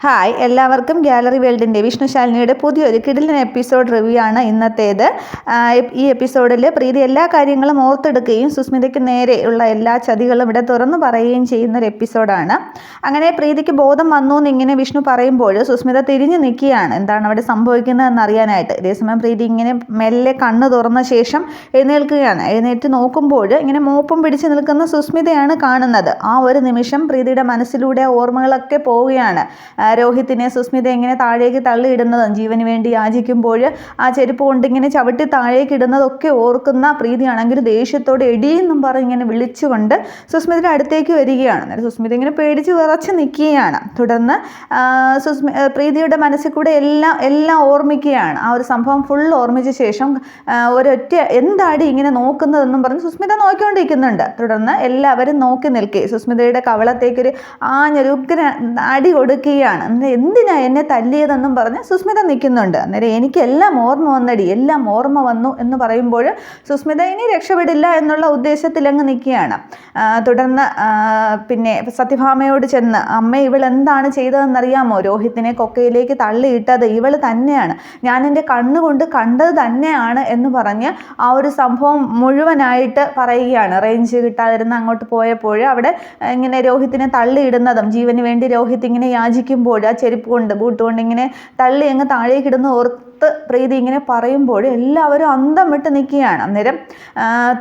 Hi എല്ലാവർക്കും gallery വേൾഡിന്റെ വിഷ്ണുശാലിനിയുടെ പുതിയൊരു കിടിലൻ എപ്പിസോഡ് റിവ്യൂ ആണ് ഇന്നത്തേത്. ഈ എപ്പിസോഡിൽ പ്രീതി എല്ലാ കാര്യങ്ങളും ഓർത്തെടുക്കുകയും സുസ്മിതയ്ക്ക് നേരെ ഉള്ള എല്ലാ ചതികളും ഇവിടെ തുറന്നു പറയുകയും ചെയ്യുന്ന ഒരു എപ്പിസോഡാണ്. അങ്ങനെ പ്രീതിക്ക് ബോധം വന്നു എന്നിങ്ങനെ വിഷ്ണു പറയുമ്പോൾ സുസ്മിത തിരിഞ്ഞു നിൽക്കുകയാണ്. എന്താണ് അവിടെ സംഭവിക്കുന്നതെന്ന് അറിയാനായിട്ട് ഇതേസമയം പ്രീതി ഇങ്ങനെ മെല്ലെ കണ്ണ് തുറന്ന ശേഷം എഴുന്നേൽക്കുകയാണ്. എഴുന്നേറ്റ് നോക്കുമ്പോൾ ഇങ്ങനെ മോപ്പം പിടിച്ച് നിൽക്കുന്ന സുസ്മിതയാണ് കാണുന്നത്. ആ ഒരു നിമിഷം പ്രീതിയുടെ മനസ്സിലൂടെ ഓർമ്മകളൊക്കെ പോവുകയാണ്. രോഹിത്തിനെ സുസ്മിത എങ്ങനെ താഴേക്ക് തള്ളിയിടുന്നതും ജീവന് വേണ്ടി യാചിക്കുമ്പോൾ ആ ചെരുപ്പ് കൊണ്ട് ഇങ്ങനെ ചവിട്ടി താഴേക്ക് ഇടുന്നതൊക്കെ ഓർക്കുന്ന പ്രീതിയാണെങ്കിൽ ദേഷ്യത്തോടെ എടിയെന്നും പറഞ്ഞ് ഇങ്ങനെ വിളിച്ചുകൊണ്ട് സുസ്മിതയുടെ അടുത്തേക്ക് വരികയാണ്. അന്നേരം സുസ്മിത ഇങ്ങനെ പേടിച്ച് വിറച്ച് നിൽക്കുകയാണ് തുടർന്ന് സുസ്മി പ്രീതിയുടെ മനസ്സിൽ കൂടെ എല്ലാം എല്ലാം ഓർമ്മിക്കുകയാണ്. ആ ഒരു സംഭവം ഫുൾ ഓർമ്മിച്ച ശേഷം ഒരൊറ്റ എന്താടി ഇങ്ങനെ നോക്കുന്നതെന്നും പറഞ്ഞ് സുസ്മിത നോക്കിക്കൊണ്ടിരിക്കുന്നുണ്ട്. തുടർന്ന് എല്ലാവരും നോക്കി നിൽക്കുകയും സുസ്മിതയുടെ കവളത്തേക്കൊരു ആഞ്ഞൊരു ഉഗ്ര അടി കൊടുക്കുകയാണ്. അന്നേരം എന്തിനാ എന്നെ തല്ലിയതെന്നും പറഞ്ഞ് സുസ്മിത നിൽക്കുന്നുണ്ട്. അന്നേരം എനിക്കെല്ലാം ഓർമ്മ വന്നടി. എല്ലാം ഓർമ്മ വന്നു എന്ന് പറയുമ്പോൾ സുസ്മിത ഇനി രക്ഷപ്പെടില്ല എന്നുള്ള ഉദ്ദേശത്തിൽ അങ്ങ് നിൽക്കുകയാണ് തുടർന്ന് പിന്നെ സത്യഭാമയോട് ചെന്ന് അമ്മ ഇവൾ എന്താണ് ചെയ്തതെന്നറിയാമോ? രോഹിത്തിനെ കൊക്കയിലേക്ക് തള്ളിയിട്ടത് ഇവൾ തന്നെയാണ്. ഞാൻ എന്റെ കണ്ണുകൊണ്ട് കണ്ടത് തന്നെയാണ് എന്ന് പറഞ്ഞ് ആ ഒരു സംഭവം മുഴുവനായിട്ട് പറയുകയാണ്. റേഞ്ച് കിട്ടാതിരുന്ന് അങ്ങോട്ട് പോയപ്പോൾ അവിടെ ഇങ്ങനെ രോഹിത്തിനെ തള്ളിയിടുന്നതും ജീവന് വേണ്ടി രോഹിത് ഇങ്ങനെ യാചിക്കുമ്പോൾ ആ ചെരുപ്പ് കൊണ്ട് ബൂട്ട് കൊണ്ട് ഇങ്ങനെ തള്ളി അങ്ങ് താഴേക്ക് ഇടുന്ന ഓർത്ത് പ്രീതി ഇങ്ങനെ പറയുമ്പോൾ എല്ലാവരും അന്തം വിട്ട് നിൽക്കുകയാണ്. അന്നേരം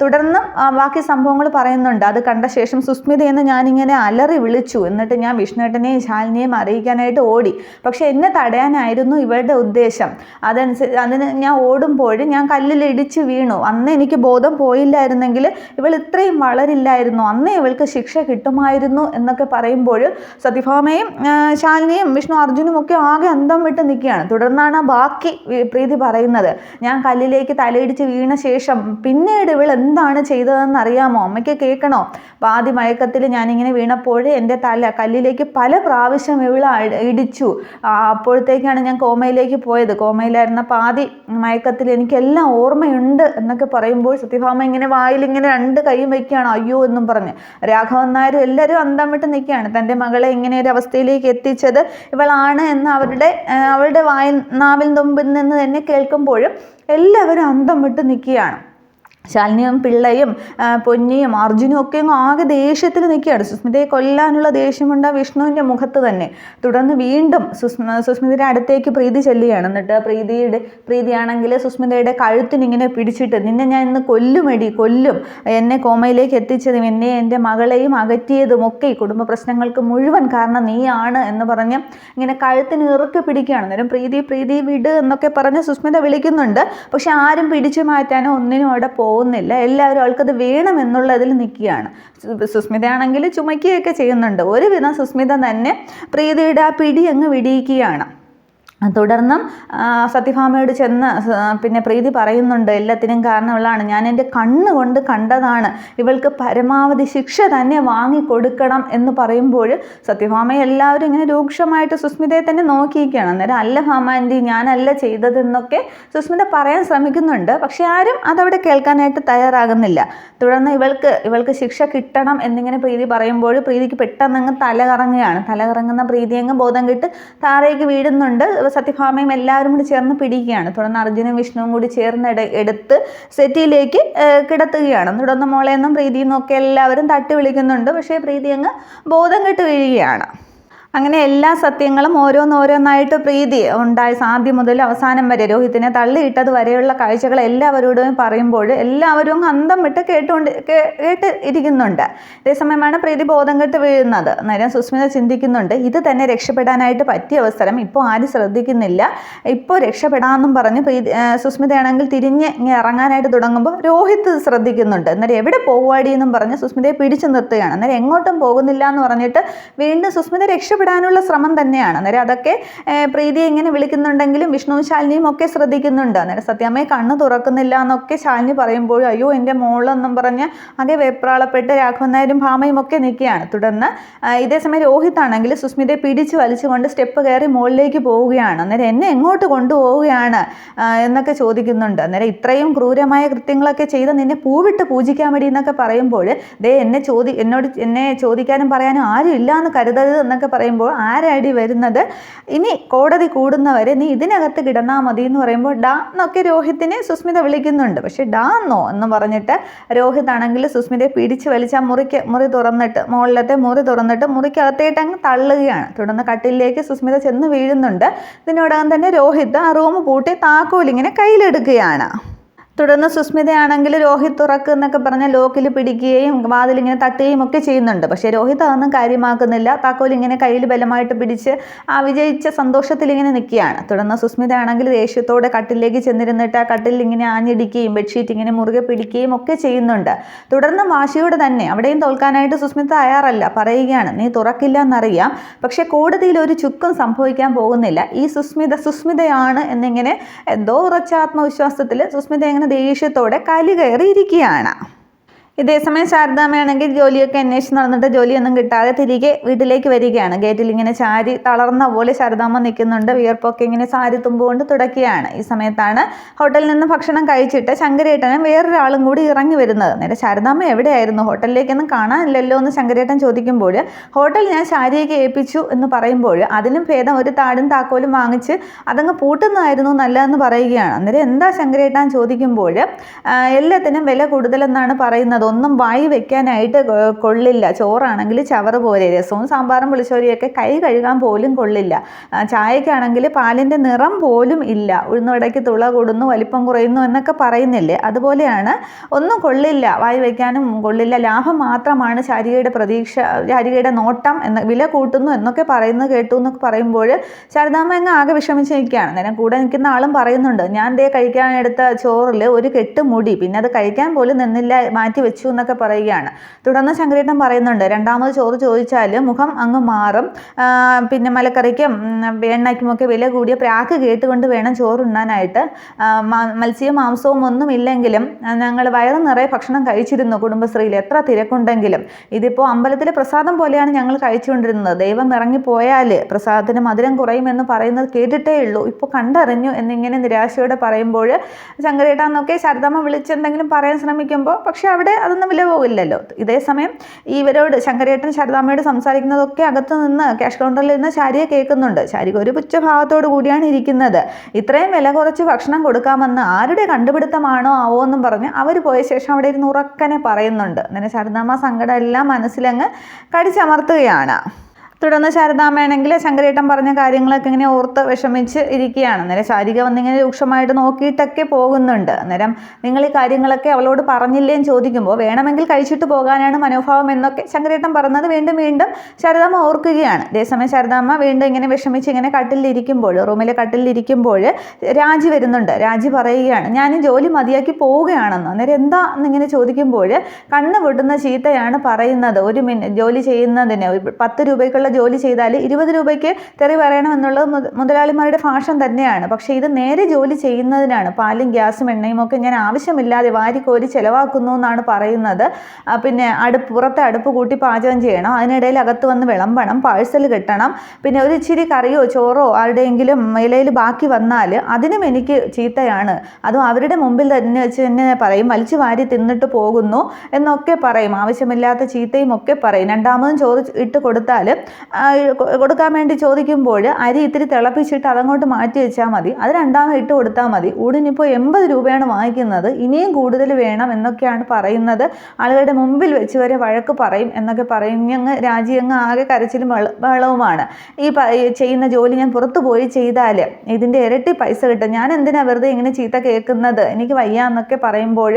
തുടർന്ന് ബാക്കി സംഭവങ്ങൾ പറയുന്നുണ്ട്. അത് കണ്ട ശേഷം സുസ്മിതയെന്ന് ഞാനിങ്ങനെ അലറി വിളിച്ചു. എന്നിട്ട് ഞാൻ വിഷ്ണുവേട്ടനെയും ശാലിനിയെയും അറിയിക്കാനായിട്ട് ഓടി. പക്ഷെ എന്നെ തടയാനായിരുന്നു ഇവരുടെ ഉദ്ദേശം. അതനുസരിച്ച് അതിന് ഞാൻ ഓടുമ്പോൾ ഞാൻ കല്ലിൽ ഇടിച്ച് വീണു. അന്ന് എനിക്ക് ബോധം പോയില്ലായിരുന്നെങ്കിൽ ഇവൾ ഇത്രയും വളരില്ലായിരുന്നു. അന്നേ ഇവൾക്ക് ശിക്ഷ കിട്ടുമായിരുന്നു എന്നൊക്കെ പറയുമ്പോൾ സത്യഭാമയും ശാലിനിയും വിഷ്ണു അർജുനും ഒക്കെ ആകെ അന്തം വിട്ട് നിൽക്കുകയാണ്. തുടർന്നാണ് ബാക്കി പ്രീതി പറയുന്നത് ഞാൻ കല്ലിലേക്ക് തലയിടിച്ച് വീണ ശേഷം പിന്നീട് ഇവൾ എന്താണ് ചെയ്തതെന്ന് അറിയാമോ? അമ്മയ്ക്ക് കേൾക്കണോ? പാതി മയക്കത്തിൽ ഞാനിങ്ങനെ വീണപ്പോൾ എന്റെ തല കല്ലിലേക്ക് പല പ്രാവശ്യം ഇവൾ ഇടിച്ചു. അപ്പോഴത്തേക്കാണ് ഞാൻ കോമയിലേക്ക് പോയത്. കോമയിലായിരുന്ന പാതി മയക്കത്തിൽ എനിക്കെല്ലാം ഓർമ്മയുണ്ട് എന്നൊക്കെ പറയുമ്പോൾ സത്യഭാമ ഇങ്ങനെ വായിൽ ഇങ്ങനെ രണ്ട് കൈയും വയ്ക്കുകയാണ്. അയ്യോ എന്നും പറഞ്ഞ്. രാഘവൻ നായരും എല്ലാവരും അന്തം വിട്ട് നിൽക്കുകയാണ്. തന്റെ മകളെ ഇങ്ങനെ ഒരു അവസ്ഥയിലേക്ക് എത്തിച്ചത് ഇവളാണ് എന്ന് അവരുടെ അവളുടെ വായിൽ നാവിൽ തുമ്പിൽ നിന്ന് തന്നെ കേൾക്കുമ്പോഴും എല്ലാവരും അന്തം വിട്ട് നിൽക്കുകയാണ്. ശാലിനിയും പിള്ളയും പൊന്നിയും അർജുനും ഒക്കെ അങ്ങ് ആകെ ദേഷ്യത്തിൽ നിൽക്കുകയാണ്. സുസ്മിതയെ കൊല്ലാനുള്ള ദേഷ്യമുണ്ട് വിഷ്ണുവിന്റെ മുഖത്ത് തന്നെ. തുടർന്ന് വീണ്ടും സുസ്മ സുസ്മിതയുടെ അടുത്തേക്ക് പ്രീതി ചെല്ലുകയാണ്. എന്നിട്ട് പ്രീതിയുടെ പ്രീതിയാണെങ്കിൽ സുസ്മിതയുടെ കഴുത്തിനിങ്ങനെ പിടിച്ചിട്ട് നിന്നെ ഞാൻ ഇന്ന് കൊല്ലുമെടി കൊല്ലും. എന്നെ കോമയിലേക്ക് എത്തിച്ചതും എന്നെ എന്റെ മകളെയും അകറ്റിയതും ഒക്കെ കുടുംബ പ്രശ്നങ്ങൾക്ക് മുഴുവൻ കാരണം നീയാണ് എന്ന് പറഞ്ഞ് ഇങ്ങനെ കഴുത്തിന് ഇറുക്കി പിടിക്കുകയാണ്. അന്നേരം പ്രീതി പ്രീതി വിട് എന്നൊക്കെ പറഞ്ഞ് സുസ്മിത വിളിക്കുന്നുണ്ട്. പക്ഷെ ആരും പിടിച്ചു മാറ്റാനോ ഒന്നിനും അവിടെ പോകുന്നില്ല. എല്ലാവരും ആൾക്കത് വേണമെന്നുള്ളതിൽ നിൽക്കുകയാണ്. സുസ്മിതയാണെങ്കിൽ ചുമക്കുകയൊക്കെ ചെയ്യുന്നുണ്ട്. ഒരുവിധം സുസ്മിത തന്നെ പ്രീതിയുടെ ആ പിടി അങ്ങ് വിടിയിക്കുകയാണ്. തുടർന്നും സത്യഭാമയോട് ചെന്ന് പിന്നെ പ്രീതി പറയുന്നുണ്ട് എല്ലാത്തിനും കാരണമുള്ളതാണ്. ഞാൻ എന്റെ കണ്ണ് കൊണ്ട് കണ്ടതാണ്. ഇവൾക്ക് പരമാവധി ശിക്ഷ തന്നെ വാങ്ങിക്കൊടുക്കണം എന്ന് പറയുമ്പോൾ സത്യഭാമ എല്ലാവരും ഇങ്ങനെ രൂക്ഷമായിട്ട് സുസ്മിതയെ തന്നെ നോക്കിയിരിക്കുകയാണ്. അന്നേരം അല്ല ഭാമ ആന്റി ഞാനല്ല ചെയ്തതെന്നൊക്കെ സുസ്മിത പറയാൻ ശ്രമിക്കുന്നുണ്ട്. പക്ഷെ ആരും അതവിടെ കേൾക്കാനായിട്ട് തയ്യാറാകുന്നില്ല. തുടർന്ന് ഇവൾക്ക് ഇവൾക്ക് ശിക്ഷ കിട്ടണം എന്നിങ്ങനെ പ്രീതി പറയുമ്പോൾ പ്രീതിക്ക് പെട്ടെന്ന് അങ്ങ് തല കറങ്ങുകയാണ് തല കറങ്ങുന്ന പ്രീതി അങ്ങ് ബോധം കിട്ട് താഴേക്ക് വീഴുന്നുണ്ട്. സത്യഭാമയും എല്ലാവരും കൂടി ചേർന്ന് പിടിക്കുകയാണ്. തുടർന്ന് അർജുനും വിഷ്ണുവും കൂടി ചേർന്ന് എടുത്ത് സെറ്റിയിലേക്ക് കിടത്തുകയാണ്. തുടർന്ന് മോളെന്നും പ്രീതിയെന്നും ഒക്കെ എല്ലാവരും തട്ടി വിളിക്കുന്നുണ്ട്. പക്ഷേ പ്രീതി അങ്ങ് ബോധം കെട്ട് വീഴുകയാണ്. അങ്ങനെ എല്ലാ സത്യങ്ങളും ഓരോന്നോരോന്നായിട്ട് പ്രീതി ഉണ്ടായി ആദ്യം മുതൽ അവസാനം വരെ രോഹിത്തിനെ തള്ളിയിട്ടത് വരെയുള്ള കാഴ്ചകൾ എല്ലാവരോടും പറയുമ്പോൾ എല്ലാവരും അന്തം വിട്ട് കേട്ടുകൊണ്ട് കേട്ട് ഇരിക്കുന്നുണ്ട്. അതേസമയമാണ് പ്രീതി ബോധം കെട്ട് വീഴുന്നത്. നേരം സുസ്മിത ചിന്തിക്കുന്നുണ്ട് ഇത് തന്നെ രക്ഷപ്പെടാനായിട്ട് പറ്റിയ അവസരം. ഇപ്പോൾ ആരും ശ്രദ്ധിക്കുന്നില്ല. ഇപ്പോൾ രക്ഷപ്പെടാമെന്നും പറഞ്ഞ് പ്രീതി സുസ്മിതയാണെങ്കിൽ തിരിഞ്ഞ് ഇറങ്ങാനായിട്ട് തുടങ്ങുമ്പോൾ രോഹിത് ശ്രദ്ധിക്കുന്നുണ്ട്. അന്നേരം എവിടെ പോകുവാടി എന്നും പറഞ്ഞ് സുസ്മിതയെ പിടിച്ചു നിർത്തുകയാണ്. അന്നേരം എങ്ങോട്ടും പോകുന്നില്ല എന്ന് പറഞ്ഞിട്ട് വീണ്ടും സുസ്മിത രക്ഷപ്പെടാനുള്ള ശ്രമം തന്നെയാണ്. അന്നേരം അതൊക്കെ പ്രീതി ഇങ്ങനെ വിളിക്കുന്നുണ്ടെങ്കിലും വിഷ്ണുവും ശാലിനിയും ഒക്കെ ശ്രദ്ധിക്കുന്നുണ്ട്. അന്നേരം സത്യാമ്മയെ കണ്ണ് തുറക്കുന്നില്ല എന്നൊക്കെ ശാലിനി പറയുമ്പോൾ അയ്യോ എന്റെ മോളെന്നും പറഞ്ഞ് അതെ വെപ്രാളപ്പെട്ട് രാഘവൻ നായരും ഭാമയും ഒക്കെ നിൽക്കുകയാണ്. തുടർന്ന് ഇതേ ഇതേസമയം രോഹിത് ആണെങ്കിൽ സുസ്മിതയെ പിടിച്ചു വലിച്ചുകൊണ്ട് സ്റ്റെപ്പ് കയറി മുകളിലേക്ക് പോവുകയാണ്. അന്നേരം എന്നെ എങ്ങോട്ട് കൊണ്ടുപോവുകയാണ് എന്നൊക്കെ ചോദിക്കുന്നുണ്ട്. അന്നേരം ഇത്രയും ക്രൂരമായ കൃത്യങ്ങളൊക്കെ ചെയ്ത് നിന്നെ പൂവിട്ട് പൂജിക്കാൻ വേണ്ടി എന്നൊക്കെ പറയുമ്പോൾ ദേ എന്നെ ചോദി എന്നോട് എന്നെ ചോദിക്കാനും പറയാനും ആരും ഇല്ല എന്ന് കരുതരുത് എന്നൊക്കെ പറയുമ്പോൾ പറയുമ്പോൾ ആരടി വരുന്നത്? ഇനി കോടതി കൂടുന്നവരെ നീ ഇതിനകത്ത് കിടന്നാൽ മതി എന്ന് പറയുമ്പോൾ ഡാ എന്നൊക്കെ രോഹിത്തിനെ സുസ്മിത വിളിക്കുന്നുണ്ട്. പക്ഷെ ഡാ എന്നോ എന്ന് പറഞ്ഞിട്ട് രോഹിത് ആണെങ്കിൽ സുസ്മിതയെ പിടിച്ച് വലിച്ചാൽ മുറിക്ക് മുറി തുറന്നിട്ട് മുകളിലത്തെ മുറി തുറന്നിട്ട് മുറിക്കകത്തേട്ട് അങ്ങ് തള്ളുകയാണ്. തുടർന്ന് കട്ടിലേക്ക് സുസ്മിത ചെന്ന് വീഴുന്നുണ്ട്. ഇതിനോടകം തന്നെ രോഹിത് ആ റൂം പൂട്ടി താക്കോലിങ്ങനെ കയ്യിലെടുക്കുകയാണ്. തുടർന്ന് സുസ്മിതയാണെങ്കിൽ രോഹിത് തുറക്ക് എന്നൊക്കെ പറഞ്ഞ് ലോക്കിൽ പിടിക്കുകയും വാതിലിങ്ങനെ തട്ടുകയും ഒക്കെ ചെയ്യുന്നുണ്ട്. പക്ഷേ രോഹിത് അതൊന്നും കാര്യമാക്കുന്നില്ല. താക്കോൽ ഇങ്ങനെ കയ്യിൽ ബലമായിട്ട് പിടിച്ച് ആ വിജയിച്ച സന്തോഷത്തിൽ ഇങ്ങനെ നിൽക്കുകയാണ്. തുടർന്ന് സുസ്മിതയാണെങ്കിൽ ദേഷ്യത്തോടെ കട്ടിലേക്ക് ചെന്നിരുന്നിട്ട് ആ കട്ടിൽ ഇങ്ങനെ ആഞ്ഞിടിക്കുകയും ബെഡ്ഷീറ്റ് ഇങ്ങനെ മുറുകെ പിടിക്കുകയും ഒക്കെ ചെയ്യുന്നുണ്ട്. തുടർന്ന് വാശിയോടെ തന്നെ അവിടെയും തോൽക്കാനായിട്ട് സുസ്മിത തയ്യാറല്ല. പറയുകയാണ് നീ തുറക്കില്ല എന്നറിയാം. പക്ഷേ കോടതിയിൽ ഒരു ചുക്കും സംഭവിക്കാൻ പോകുന്നില്ല. ഈ സുസ്മിത സുസ്മിതയാണ് എന്നിങ്ങനെ എന്തോ ഉറച്ച ആത്മവിശ്വാസത്തിൽ സുസ്മിത ഇങ്ങനെ ദേഷ്യത്തോടെ കലി കയറിയിരിക്കുകയാണ്. ഇതേസമയം ശാരദാമ്മയാണെങ്കിൽ ജോലിയൊക്കെ അന്വേഷിച്ച് നടന്നിട്ട് ജോലിയൊന്നും കിട്ടാതെ തിരികെ വീട്ടിലേക്ക് വരികയാണ്. ഗേറ്റിൽ ഇങ്ങനെ ചാരി തളർന്ന പോലെ ശാരദാമ്മ നിൽക്കുന്നുണ്ട്. വിയർപ്പൊക്കെ ഇങ്ങനെ സാരി തുമ്പുകൊണ്ട് തുടക്കുകയാണ് ഈ സമയത്താണ് ഹോട്ടലിൽ നിന്ന് ഭക്ഷണം കഴിച്ചിട്ട് ശങ്കരേട്ടനും വേറൊരാളും കൂടി ഇറങ്ങി വരുന്നത്. നേരെ ശാരദാമ്മ എവിടെയായിരുന്നു? ഹോട്ടലിലേക്കൊന്നും കാണാനില്ലല്ലോ എന്ന് ശങ്കരേട്ടൻ ചോദിക്കുമ്പോൾ ഹോട്ടൽ ഞാൻ ശാരിയൊക്കെ ഏൽപ്പിച്ചു എന്ന് പറയുമ്പോൾ അതിലും ഭേദം ഒരു താടും താക്കോലും വാങ്ങിച്ച് അതങ്ങ് പൂട്ടുന്നതായിരുന്നു നല്ലതെന്ന് പറയുകയാണ്. അന്നേരം എന്താ ശങ്കരേട്ടൻ ചോദിക്കുമ്പോൾ എല്ലാത്തിനും വില കൂടുതലെന്നാണ് പറയുന്നത്. ഒന്നും വായി വെക്കാനായിട്ട് കൊള്ളില്ല. ചോറാണെങ്കിൽ ചവറ് പോലെ രസവും സാമ്പാറും പുളിശ്ശേരിയൊക്കെ കൈ കഴുകാൻ പോലും കൊള്ളില്ല. ചായക്കാണെങ്കിൽ പാലിന്റെ നിറം പോലും ഇല്ല. ഉഴുന്നുവടയ്ക്ക് തുള കൂടുന്നു വലിപ്പം കുറയുന്നു എന്നൊക്കെ പറയുന്നില്ലേ? അതുപോലെയാണ് ഒന്നും കൊള്ളില്ല. വായി വയ്ക്കാനും കൊള്ളില്ല. ലാഭം മാത്രമാണ് ശാരികയുടെ പ്രതീക്ഷ ശാരികയുടെ നോട്ടം എന്ന വില കൂട്ടുന്നു എന്നൊക്കെ പറയുന്നത് കേട്ടു എന്നൊക്കെ പറയുമ്പോൾ ശാരദാമ്മ അങ്ങ് ആകെ വിഷമിച്ച് നിൽക്കുകയാണ് നേരം കൂടെ നിൽക്കുന്ന ആളും പറയുന്നുണ്ട്. ഞാൻ ദേ കഴിക്കാൻ എടുത്ത ചോറിൽ ഒരു കെട്ട് മുടി. പിന്നെ അത് കഴിക്കാൻ പോലും നിന്നില്ല മാറ്റി എന്നൊക്കെ പറയുകയാണ്. തുടർന്ന് ശങ്കരേട്ടൻ പറയുന്നുണ്ട് രണ്ടാമത് ചോറ് ചോദിച്ചാൽ മുഖം അങ്ങ് മാറും. പിന്നെ മലക്കറിക്കും എണ്ണയ്ക്കുമൊക്കെ വില കൂടിയ പ്രാക്ക് കേട്ടുകൊണ്ട് വേണം ചോറുണ്ണാനായിട്ട്. മത്സ്യവും മാംസവും ഒന്നും ഇല്ലെങ്കിലും ഞങ്ങൾ വയറ് നിറയെ ഭക്ഷണം കഴിച്ചിരുന്നു കുടുംബശ്രീയിൽ. എത്ര തിരക്കുണ്ടെങ്കിലും. ഇതിപ്പോൾ അമ്പലത്തിലെ പ്രസാദം പോലെയാണ് ഞങ്ങൾ കഴിച്ചുകൊണ്ടിരുന്നത്. ദൈവം ഇറങ്ങിപ്പോയാൽ പ്രസാദത്തിന് മധുരം കുറയുമെന്ന് പറയുന്നത് കേട്ടിട്ടേ ഉള്ളൂ. ഇപ്പോൾ കണ്ടറിഞ്ഞു എന്നിങ്ങനെ നിരാശയോടെ പറയുമ്പോൾ ശങ്കരേട്ടാന്നൊക്കെ ശാരദാമ്മ വിളിച്ചെന്തെങ്കിലും പറയാൻ ശ്രമിക്കുമ്പോൾ പക്ഷെ അവിടെ അതൊന്നും വില പോകില്ലല്ലോ ഇതേസമയം ഇവരോട് ശങ്കരേട്ടൻ ശാരദാമ്മയോട് സംസാരിക്കുന്നതൊക്കെ അകത്ത് നിന്ന് ക്യാഷ് കൗണ്ടറിൽ നിന്ന് ശാരിയെ കേൾക്കുന്നുണ്ട്. ശാരിക ഒരു പുച്ഛഭാവത്തോടു കൂടിയാണ് ഇരിക്കുന്നത്. ഇത്രയും വില കുറച്ച് ഭക്ഷണം കൊടുക്കാമെന്ന് ആരുടെ കണ്ടുപിടുത്തമാണോ ആവോ എന്നും പറഞ്ഞ് അവർ പോയ ശേഷം അവിടെ ഇരുന്ന് ഉറക്കനെ പറയുന്നുണ്ട്. അങ്ങനെ ശാരദാമ്മ സങ്കടം എല്ലാം മനസ്സിലങ്ങ് കടിച്ചമർത്തുകയാണ്. തുടർന്ന് ശാരദാമ്മയാണെങ്കിൽ ശങ്കരേട്ടൻ പറഞ്ഞ കാര്യങ്ങളൊക്കെ ഇങ്ങനെ ഓർത്ത് വിഷമിച്ച് ഇരിക്കുകയാണ്. അന്നേരം ശാരിക വന്നിങ്ങനെ രൂക്ഷമായിട്ട് നോക്കിയിട്ടൊക്കെ പോകുന്നുണ്ട്. അന്നേരം നിങ്ങൾ ഈ കാര്യങ്ങളൊക്കെ അവളോട് പറഞ്ഞില്ലേന്ന് ചോദിക്കുമ്പോൾ വേണമെങ്കിൽ കഴിച്ചിട്ട് പോകാനാണ് മനോഭാവം എന്നൊക്കെ ശങ്കരേട്ടൻ പറഞ്ഞത് വീണ്ടും വീണ്ടും ശാരദാമ്മ ഓർക്കുകയാണ്. അതേസമയം ശാരദാമ്മ വീണ്ടും ഇങ്ങനെ വിഷമിച്ച് ഇങ്ങനെ കട്ടിലിരിക്കുമ്പോൾ റൂമിലെ കട്ടിലിരിക്കുമ്പോൾ രാജി വരുന്നുണ്ട്. രാജി പറയുകയാണ് ഞാൻ ജോലി മതിയാക്കി പോവുകയാണെന്ന്. അന്നേരം എന്താ എന്നിങ്ങനെ ചോദിക്കുമ്പോൾ കണ്ണ് പൊട്ടുന്ന ചീത്തയാണ് പറയുന്നത്. ഒരു മിനി ജോലി ചെയ്യുന്നതിന് പത്ത് രൂപയ്ക്കുള്ള ജോലി ചെയ്താൽ ഇരുപത് രൂപയ്ക്ക് തെറി പറയണമെന്നുള്ളത് മുത- മുതലാളിമാരുടെ ഫാഷൻ തന്നെയാണ്. പക്ഷേ ഇത് നേരെ ജോലി ചെയ്യുന്നതിനാണ്. പാലും ഗ്യാസും എണ്ണയും ഒക്കെ ഞാൻ ആവശ്യമില്ലാതെ വാരിക്കോരി ചിലവാക്കുന്നു എന്നാണ് പറയുന്നത്. പിന്നെ അടുപ്പ് പുറത്തെ അടുപ്പ് കൂട്ടി പാചകം ചെയ്യണം. അതിനിടയിൽ അകത്ത് വന്ന് വിളമ്പണം പാഴ്സൽ കിട്ടണം. പിന്നെ ഒരു ഇച്ചിരി കറിയോ ചോറോ ആരുടെയെങ്കിലും ഇലയിൽ ബാക്കി വന്നാൽ അതിനും എനിക്ക് ചീത്തയാണ്. അതും അവരുടെ മുമ്പിൽ തന്നെ വെച്ച് തന്നെ പറയും വലിച്ചു വാരി തിന്നിട്ട് പോകുന്നു എന്നൊക്കെ പറയും. ആവശ്യമില്ലാത്ത ചീത്തയും ഒക്കെ പറയും. രണ്ടാമതും ചോറ് ഇട്ട് കൊടുത്താൽ കൊടുക്കാൻ വേണ്ടി ചോദിക്കുമ്പോൾ അരി ഇത്തിരി തിളപ്പിച്ചിട്ട് അതങ്ങോട്ട് മാറ്റി വെച്ചാൽ മതി. അത് രണ്ടാമത് ഇട്ട് കൊടുത്താൽ മതി. ഊടിനിപ്പോൾ എൺപത് രൂപയാണ് വാങ്ങിക്കുന്നത്. ഇനിയും കൂടുതൽ വേണം എന്നൊക്കെയാണ് പറയുന്നത്. ആളുകളുടെ മുമ്പിൽ വെച്ച് വരെ വഴക്ക് പറയും എന്നൊക്കെ പറഞ്ഞങ്ങ് രാജിയങ്ങ് ആകെ കരച്ചിലും വെള്ളവുമാണ് ഈ ചെയ്യുന്ന ജോലി ഞാൻ പുറത്തു പോയി ചെയ്താൽ ഇതിന്റെ ഇരട്ടി പൈസ കിട്ടും. ഞാൻ എന്തിനാ വെറുതെ ഇങ്ങനെ ചീത്ത കേൾക്കുന്നത്? എനിക്ക് വയ്യ എന്നൊക്കെ പറയുമ്പോൾ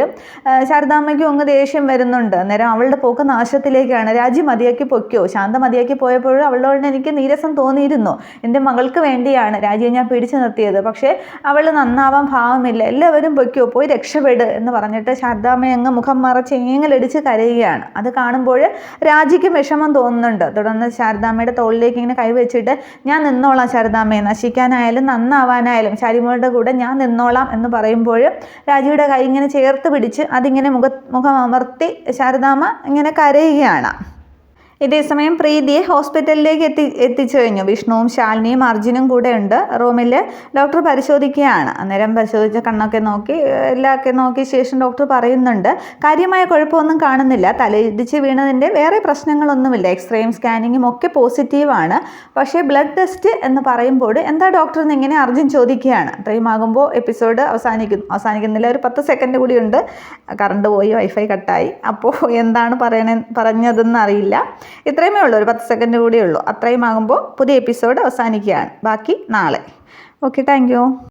ശാരദാമ്മയ്ക്കും അങ്ങ് ദേഷ്യം വരുന്നുണ്ട്. അന്നേരം അവളുടെ പോക്ക് നാശത്തിലേക്കാണ്. രാജ്യം മതിയാക്കി പൊയ്ക്കോ. ശാന്ത മതിയാക്കി പോയപ്പോഴും അവളോട് എനിക്ക് നീരസം തോന്നിയിരുന്നു. എന്റെ മകൾക്ക് വേണ്ടിയാണ്. രാജിയെ ഞാൻ പിടിച്ചു നിർത്തിയത്. പക്ഷേ അവൾ നന്നാവാൻ ഭാവമില്ല. എല്ലാവരും പൊയ്ക്കോ പോയി രക്ഷപ്പെട് എന്ന് പറഞ്ഞിട്ട് ശാരദാമ്മ അങ്ങ് മുഖം മറച്ച് ഏങ്ങലടിച്ച് കരയുകയാണ്. അത് കാണുമ്പോൾ രാജിക്ക് വിഷമം തോന്നുന്നുണ്ട്. തുടർന്ന് ശാരദാമ്മയുടെ തോളിലേക്ക് ഇങ്ങനെ കൈവച്ചിട്ട് ഞാൻ നിന്നോളാം ശാരദാമ്മയെ നശിക്കാനായാലും നന്നാവാനായാലും ശാരിമോളുടെ കൂടെ ഞാൻ നിന്നോളാം എന്ന് പറയുമ്പോൾ രാജിയുടെ കൈ ഇങ്ങനെ ചേർത്ത് പിടിച്ച് അതിങ്ങനെ മുഖ മുഖം അമർത്തി ശാരദാമ്മ ഇങ്ങനെ കരയുകയാണ്. ഇതേസമയം പ്രീതിയെ ഹോസ്പിറ്റലിലേക്ക് എത്തി എത്തിച്ചു കഴിഞ്ഞു വിഷ്ണുവും ശാലിനിയും അർജുനും കൂടെ ഉണ്ട്. റൂമിൽ ഡോക്ടർ പരിശോധിക്കുകയാണ്. അന്നേരം പരിശോധിച്ച കണ്ണൊക്കെ നോക്കി എല്ലാമൊക്കെ നോക്കിയ ശേഷം ഡോക്ടർ പറയുന്നുണ്ട് കാര്യമായ കുഴപ്പമൊന്നും കാണുന്നില്ല. തലയിടിച്ച് വീണതിന്റെ വേറെ പ്രശ്നങ്ങളൊന്നുമില്ല. എക്സ്റേയും സ്കാനിങ്ങും ഒക്കെ പോസിറ്റീവാണ്. പക്ഷേ ബ്ലഡ് ടെസ്റ്റ് എന്ന് പറയുമ്പോൾ എന്താ ഡോക്ടർ എന്ന് ഇങ്ങനെ അർജുൻ ചോദിക്കുകയാണ്. അത്രയും ആകുമ്പോൾ എപ്പിസോഡ് അവസാനിക്കുന്നു. അവസാനിക്കുന്നില്ല. ഒരു പത്ത് സെക്കൻഡ് കൂടിയുണ്ട് കറണ്ട് പോയി വൈഫൈ കട്ടായി. അപ്പോൾ എന്താണ് പറയണ പറഞ്ഞതെന്ന് അറിയില്ല. ഇത്രയുമേ ഉള്ളൂ. ഒരു പത്ത് സെക്കൻഡ് കൂടിയേ ഉള്ളൂ. അത്രയും ആകുമ്പോൾ പുതിയ എപ്പിസോഡ് അവസാനിക്കുകയാണ്. ബാക്കി നാളെ. Okay thank